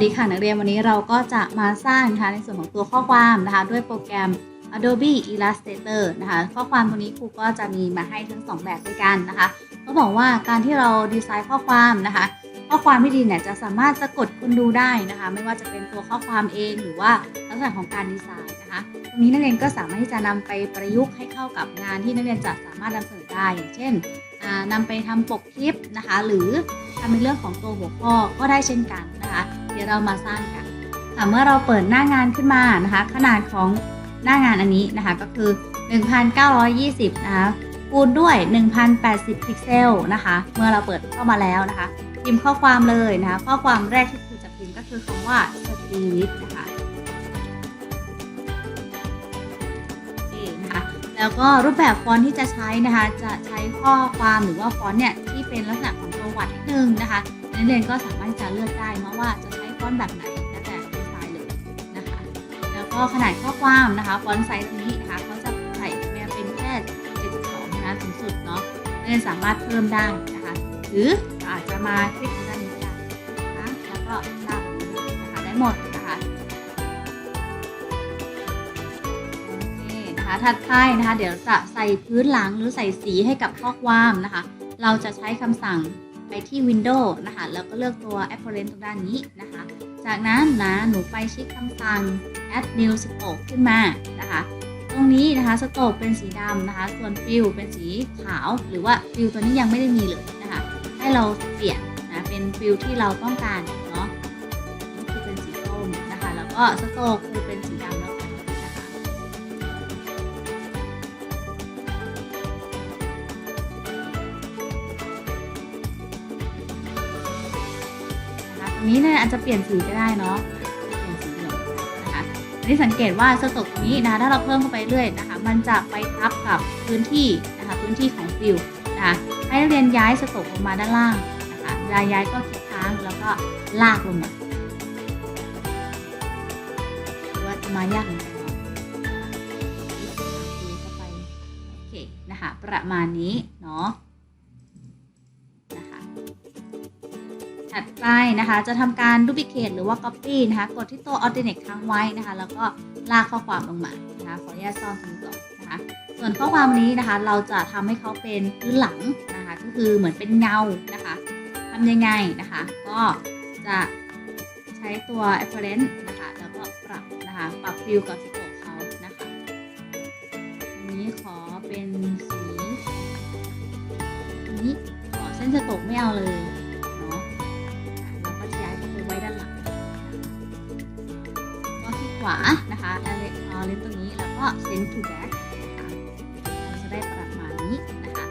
สดีค่ะนักเรียนวันนี้เราก็จะมาสร้างนะคะในส่วนของตัวข้อความนะคะด้วยโปรแกรม Adobe Illustrator นะคะข้อความตรงนี้ครูก็จะมีมาให้ทั้งสองแบบด้วยกันนะคะเขาบอกว่าการที่เราดีไซน์ข้อความนะคะ ข้อความที่ดีเนี่ยจะสามารถสะกดคนดูได้นะคะ ไม่ว่าจะเป็นตัวข้อความเองหรือว่าลักษณะของการดีไซน์นะคะตรงนี้นักเรียนก็สามารถที่จะนำไปประยุกต์ให้เข้ากับงานที่นักเรียนจะสามารถนำเสนอได้อย่างเช่น นำไปทำปกคลิปนะคะ หรือทำในเรื่องของตัวหัวข้อก็ได้เช่นกันนะคะ เดี๋ยวเรามาสร้างกันค่ะเมื่อเราเปิดหน้างานขึ้นมานะคะ ขนาดของหน้างานอันนี้นะคะก็คือ 1920 นะคะคูณด้วย 1080 พิกเซลนะคะ เมื่อเราเปิดเข้ามาแล้วนะคะ พิมพ์ข้อความเลยนะคะ ข้อความแรกที่ครูจะพิมพ์ก็คือคำว่า spirit นะ แล้วก็รูปแบบฟอนต์ที่จะใช้นะคะ จะใช้ข้อความหรือว่าฟอนต์เนี่ยที่เป็นลักษณะของตัววัดนิดนึงนะคะนักเรียนก็สามารถที่จะเลือกได้นะว่าจะใช้ฟอนต์แบบไหนแล้วแต่ดีไซน์เลยนะคะ แล้วก็ขนาดข้อความนะคะฟอนต์ไซส์นี้นะคะเขาจะใส่มาเป็นแค่72นะคะสูงสุดเนาะนักเรียนสามารถเพิ่มได้นะคะ หรืออาจจะมาคลิกด้านนี้ได้นะคะแล้วก็ลากนะคะได้หมด ถัดไปนะคะ เดี๋ยวจะใส่พื้นหลังหรือใส่สีให้กับข้อความนะคะ เราจะใช้คำสั่งไปที่ Windows นะคะ แล้วก็เลือกตัว Apparent ตรงด้านนี้นะคะ จากนั้นนะหนูไปคลิกคำสั่ง add new stroke ขึ้นมานะคะ ตรงนี้นะคะสโตกเป็นสีดำนะคะ ส่วนฟิลเป็นสีขาว หรือว่าฟิลตัวนี้ยังไม่ได้มีเลยนะคะ ให้เราเปลี่ยนนะเป็นฟิลที่เราต้องการเนาะนี่คือเป็นสีส้มนะคะ แล้วก็สโตกคือเป็นสีดำ นี้เนี่ยอาจจะเปลี่ยนสีก็ได้เนาะเปลี่ยนสีเหลืองนะคะอันนี้สังเกตว่าสโตกนี้นะคะถ้าเราเพิ่มเข้าไปเรื่อยนะคะ มันจะไปทับกับพื้นที่นะคะพื้นที่ของฟิลนะคะให้นักเรียนย้ายสโตกลงมาด้านล่างนะคะเวลาย้ายก็คลิกค้างแล้วก็ลากลงมาหรือว่าจะมายากเหมือนกันเนาะฟิลเข้าไปโอเคนะคะประมาณนี้เนาะ ถัดไปนะคะ จะทำการ duplicate หรือว่า copy นะคะ กดที่ตัว alternate ค้างไว้นะคะ แล้วก็ลากข้อความลงมานะคะ ขออนุญาตซ่อนตรงนี้ก่อนนะคะ ส่วนข้อความนี้นะคะ เราจะทำให้เขาเป็นพื้นหลังนะคะ ก็คือเหมือนเป็นเงานะคะทำยังไงนะคะ ก็จะใช้ตัว apparent นะคะ แล้วก็ปรับนะคะ ปรับฟิลกับสโตกเขานะคะอันนี้ขอเป็นสีอันนี้ขอเส้นสโตกไม่เอาเลย ก็คะเราจะได้ประมาณนี้นะคะ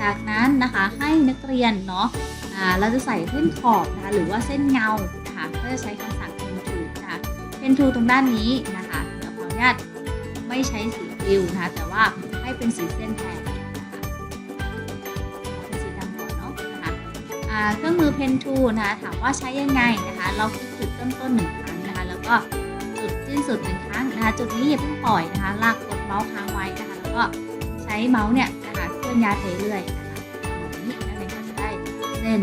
จากนั้นนะคะให้นักเรียนเนาะเราจะใส่เส้นขอบนะคะหรือว่าเส้นเงานะคะก็จะใช้คำสั่ง pen to นะคะ pen to ตรงด้านนี้นะคะเดี๋ยวขออนุญาตไม่ใช้สีฟิวนะคะแต่ว่าให้เป็นสีเส้นแทนนะคะเป็นสีดำก่อนเนาะนะคะอ่าเครื่องมือ Pen to นะคะถามว่าใช้ยังไงนะคะ เราคลิกจุดเริ่มต้นหนึ่งครั้งนะคะ แล้วก็จุดสิ้นสุดหนึ่งครั้งนะคะ จุดนี้อย่าเพิ่งปล่อยนะคะ ลากกด เมาส์ค้างไว้นะคะแล้วก็ใช้เมาส์เนี่ยนะคะเคลื่อนย้ายไปเรื่อยนะคะแบบนี้นักเรียนก็จะได้เส้น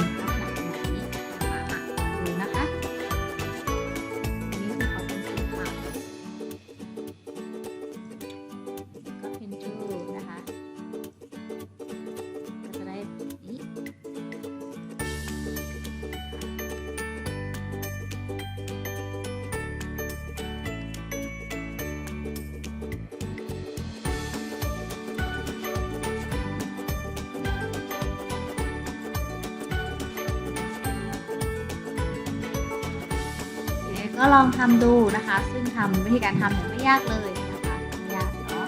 ก็ลองทำดูนะคะ ซึ่งทำวิธีการทำเนี่ยไม่ยากเลยนะคะไม่ยากเนาะ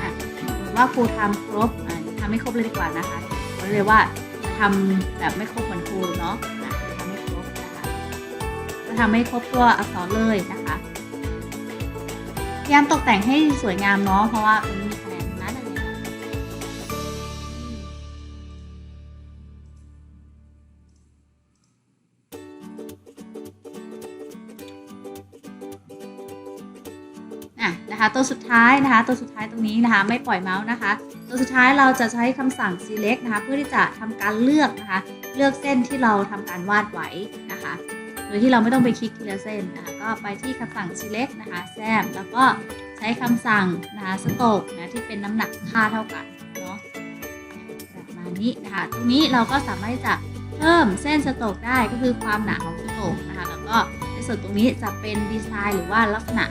อะสมมติว่าครูทำครบอะทำไม่ครบเลยดีกว่านะคะบอกเลยว่าทำแบบไม่ครบเหมือนครูเนาะทำไม่ครบนะคะก็ทำให้ครบตัวอักษรเลยนะคะพยายามตกแต่งให้สวยงามเนาะเพราะว่า นะคะ ตัวสุดท้ายนะคะ ตัวสุดท้ายตรงนี้นะคะ ไม่ปล่อยเมาส์นะคะ ตัวสุดท้ายเราจะใช้คำสั่ง select นะคะ เพื่อที่จะทำการเลือกนะคะ เลือกเส้นที่เราทำการวาดไว้นะคะ โดยที่เราไม่ต้องไปคลิกทีละเส้นนะคะ ก็ไปที่คำสั่ง select นะคะแซมแล้วก็ใช้คำสั่งนะคะ stroke นะที่เป็นน้ำหนักค่าเท่ากันเนาะประมาณนี้นะคะ ตรงนี้เราก็สามารถจะเพิ่มเส้นสโตกได้ก็คือความหนาของสโตกนะคะ แล้วก็ในส่วนตรงนี้จะเป็นดีไซน์หรือว่าลักษณะ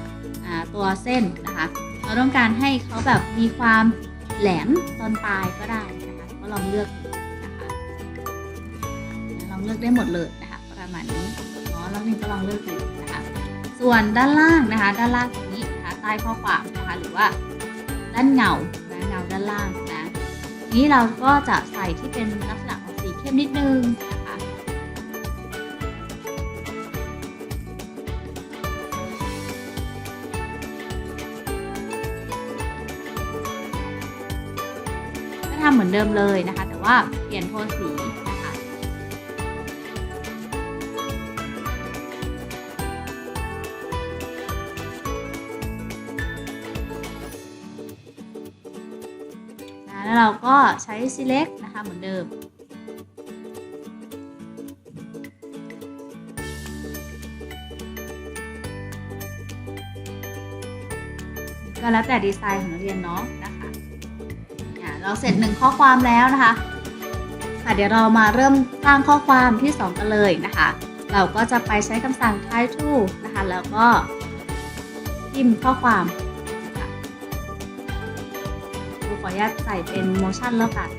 ตัวเส้นนะคะ เราต้องการให้เขาแบบมีความแหลมตอนปลายก็ได้นะคะก็ลองเลือกนะคะลองเลือกได้หมดเลยนะคะประมาณนี้เนาะแล้วนี่ก็ลองเลือกดูนะคะส่วนด้านล่างนะคะ ด้านล่างตรงนี้นะคะใต้ข้อความนะคะหรือว่าด้านเงานะเงาด้านล่างนะนี้เราก็จะใส่ที่เป็นลักษณะของสีเข้มนิดนึง ทำเหมือนเดิมเลยนะคะ แต่ว่าเปลี่ยนโทนสีนะคะแล้วเราก็ใช้ select นะคะเหมือนเดิมก็แล้วแต่ดีไซน์ของนักเรียนเนาะนะ เราเสร็จหนึ่งข้อความแล้วนะคะ ค่ะเดี๋ยวเรามาเริ่มสร้างข้อความที่ 2 กันเลยนะคะ เราก็จะไปใช้คำสั่ง type to นะคะ แล้วก็พิมพ์ข้อความคะครูขออนุญาตใส่เป็น motion แล้วกัน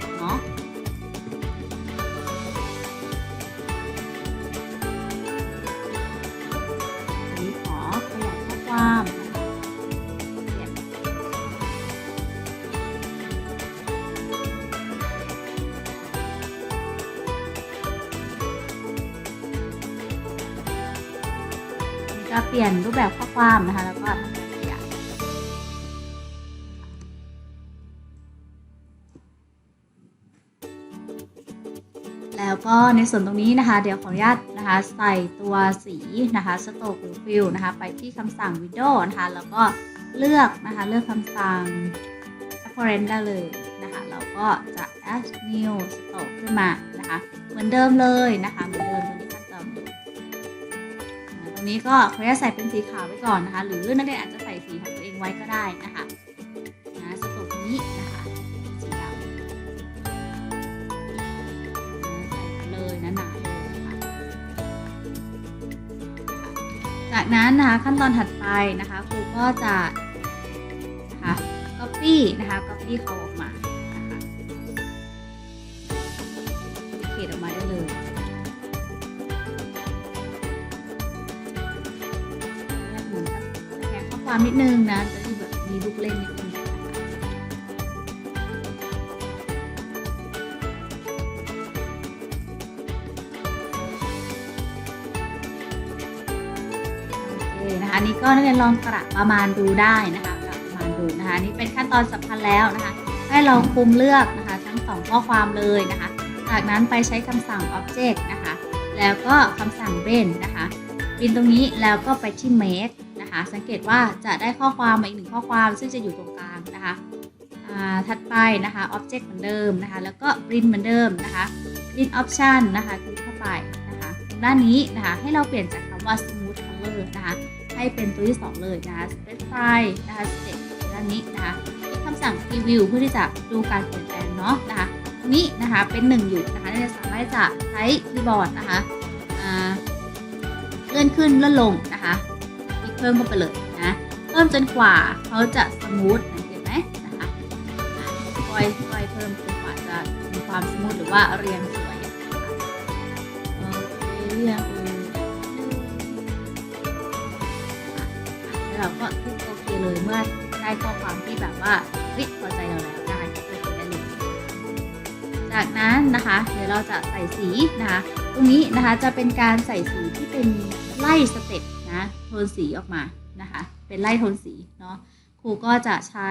เปลี่ยนรูปแบบข้อความนะคะ แล้วก็ทำการขยายแล้วก็ในส่วนตรงนี้นะคะ เดี๋ยวขออนุญาตนะคะ ใส่ตัวสีนะคะสโตกหรือฟิลนะคะ ไปที่คำสั่ง window นะคะ แล้วก็เลือกนะคะ เลือกคำสั่ง apparent ได้เลยนะคะ เราก็จะ add new stroke ขึ้นมานะคะ เหมือนเดิมเลยนะคะเหมือน รงนี้ก็ขออนุญาตใส่เป็นสีขาวไว้ก่อนนะคะ หรือนักเรียนอาจจะใส่สีของตัวเองไว้ก็ได้นะคะนะสตุกนี้นะคะสีดำใส่เลยหนาๆเลยนะคะจากนั้นนะคะขั้นตอนถัดไปนะคะครูก็จะนะคะ copy นะคะ copy เขาออกมา ความนิดนึงนะจะได้แบบมีลูกเล่นนิดนึงนะคะนะคะอันนี้ก็นักเรียนลองกระประมาณดูได้นะคะกระประมาณดูนะคะนี่เป็นขั้นตอนสำคัญแล้วนะคะ ให้เราคุมเลือกนะคะทั้งสองข้อความเลยนะคะ จากนั้นไปใช้คำสั่ง object นะคะ แล้วก็คำสั่ง bin นะคะบินตรงนี้แล้วก็ไปที่ make นะคะ สังเกตว่าจะได้ข้อความมาอีกหนึ่งข้อความซึ่งจะอยู่ตรงกลางนะคะถัดไปนะคะ object เหมือนเดิมนะคะ แล้วก็ print เหมือนเดิมนะคะ print option นะคะคลิกเข้าไปนะคะตรงด้านนี้นะคะให้เราเปลี่ยนจากคำว่า smooth color นะคะให้เป็นตัวที่ 2 เลยนะคะ specify นะคะ step ด้านนี้นะคะคลิกคำสั่ง preview เพื่อที่จะดูการเปลี่ยนแปลงเนาะนะคะตรงนี้นะคะเป็นหนึ่งอยู่นะคะเราจะสามารถจะใช้คีย์บอร์ดนะคะเลื่อนขึ้นเลื่อนลงนะคะ เพิ่มเข้าไปเลยนะเพิ่มจนกว่าเขาจะสมูทเห็นไหมนะคะค่อยค่อยเพิ่มจนกว่าจะมีความสมูทหรือว่าเรียงสวยโอเคเรียงเอออะอะแล้วเราก็คลิกโอเคเลยเมื่อได้ข้อความที่แบบว่าเฮ้ยพอใจเราแล้วได้ก็โอเคได้เลยจากนั้นนะคะเดี๋ยวเราจะใส่สีนะคะ ตรงนี้นะคะจะเป็นการใส่สีที่เป็นไล่สเต็ป โทนสีออกมานะคะ เป็นไล่โทนสีเนาะครูก็จะใช้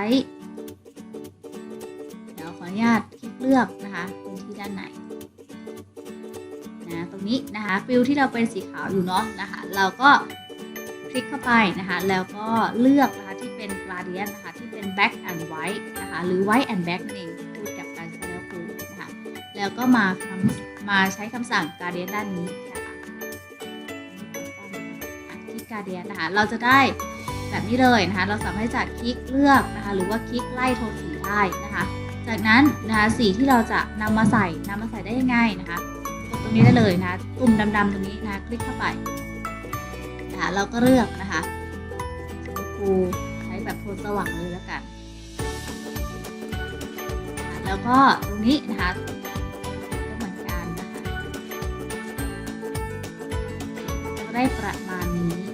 เดี๋ยวขออนุญาตคลิกเลือกนะคะพื้นที่ด้านในนะตรงนี้นะคะฟิลที่เราเป็นสีขาวอยู่เนาะนะคะเราก็คลิกเข้าไปนะคะแล้วก็เลือกนะคะที่เป็น gradient นะคะที่เป็น black and white นะคะหรือ white and black นั่นเองพูดกับการซะแล้วครูนะคะแล้วก็มาคำมาใช้คำสั่ง gradient ด้านนี้ gradient นะคะ เราจะได้แบบนี้เลยนะคะ เราสามารถจะคลิกเลือกนะคะ หรือว่าคลิกไล่โทนสีได้นะคะ จากนั้นนะคะสีที่เราจะนำมาใส่นำมาใส่ได้ยังไงนะคะกดตรงนี้ได้เลยนะคะตุ่มดำๆตรงนี้นะคะคลิกเข้าไปนะคะเราก็เลือกนะคะสีฟูใช้แบบโทนสว่างเลยแล้วกัน แล้วก็ตรงนี้นะคะก็เหมือนกันนะคะได้ประมาณนี้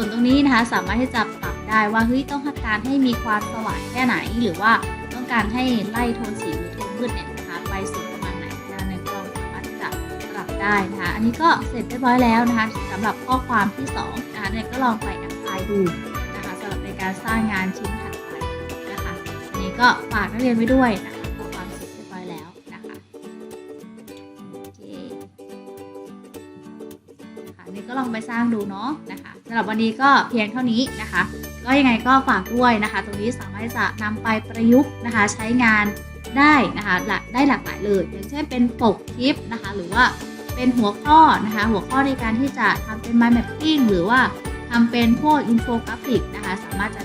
ส่วนตรงนี้นะคะสามารถที่จะปรับได้ว่าเฮ้ยต้องการให้มีความสว่างแค่ไหน หรือว่าต้องการให้ไล่โทนสีหรือโทนมืดเนี่ยนะคะไปสู่ประมาณไหนนะในกล้องสามารถจะปรับได้นะคะอันนี้ก็เสร็จเรียบร้อยแล้วนะคะสำหรับข้อความที่2นะคะเนี่ยก็ลองไปแอพพลายดูนะคะสำหรับในการสร้างงานชิ้นถัดไปนะคะอันนี้ก็ฝากนักเรียนไว้ด้วยนะคะข้อความเสร็จเรียบร้อยแล้วนะคะโอเคนะคะนี่ก็ลองไปสร้างดูเนาะนะคะ สำหรับวันนี้ก็เพียงเท่านี้นะคะ ก็ยังไงก็ฝากด้วยนะคะ ตรงนี้สามารถจะนำไปประยุกต์นะคะ ใช้งานได้นะคะหลากได้หลากหลายเลย อย่างเช่นเป็นปกคลิปนะคะ หรือว่าเป็นหัวข้อนะคะ หัวข้อในการที่จะทำเป็น mind mapping หรือว่าทำเป็นพวกอินโฟกราฟิกนะคะ สามารถจะ